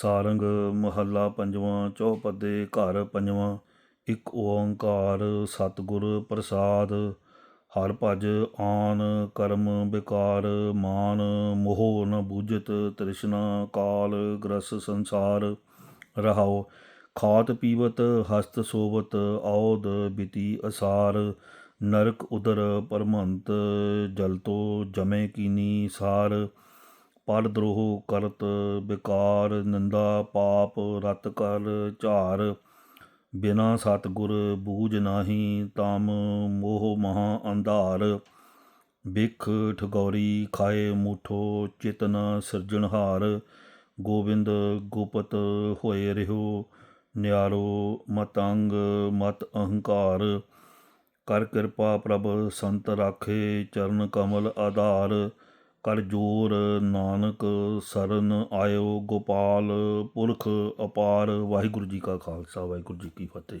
ਸਾਰੰਗ ਮਹੱਲਾ ਪੰਜਵਾਂ, ਚੌਪਦੇ ਘਰ ਪੰਜਵਾਂ, ਇੱਕ ਓੰਕਾਰ ਸਤਿਗੁਰ ਪ੍ਰਸਾਦ। ਹਰ ਭਜ ਆਨ ਕਰਮ ਵਿਕਾਰ ਮਾਨ ਮੋਹ ਨ ਬੂਝਤ ਤ੍ਰਿਸ਼ਨਾ ਕਾਲ ਗ੍ਰਸ ਸੰਸਾਰ। ਰਹਾਓ ਖਾਤ ਪੀਵਤ ਹਸਤ ਸੋਵਤ ਔਦ ਬਿਤੀ ਅਸਾਰ। ਨਰਕ ਉਦਰ ਪਰਮੰਤ ਜਲਤੋ ਜਮੇ ਕੀਨੀ ਸਾਰ। ਪਲ ਦਰੋਹ ਕਰਤ ਵਿਕਾਰ ਨਿੰਦਾ, ਪਾਪ, ਰਤ ਕਰ, ਝਾਰ। ਬਿਨਾ ਸਤਿਗੁਰ ਬੂਝ ਨਾਹੀ, ਤਮ ਮੋਹ ਮਹਾ ਅੰਧਾਰ। ਬਿਖ ਠਗੌਰੀ ਖਾਏ ਮੂਠੋ, ਚਿਤਨ ਸਿਰਜਣਹਾਰ ਗੋਬਿੰਦ ਗੁਪਤ ਹੋਏ ਰਿਹੋ, ਨਿਆਰੋ ਮਤੰਗ ਮਤ ਅਹੰਕਾਰ। ਕਰ ਕਿਰਪਾ ਪ੍ਰਭ ਸੰਤ ਰਾਖੇ, ਚਰਨ ਕਮਲ ਆਧਾਰ। ਕਰ ਜੋਰ, ਨਾਨਕ ਸਰਨ ਆਇਓ, ਗੋਪਾਲ ਪੁਰਖ ਅਪਾਰ। ਵਾਹਿਗੁਰੂ ਜੀ ਕਾ ਖਾਲਸਾ, ਵਾਹਿਗੁਰੂ ਜੀ ਕੀ ਫਤਿਹ।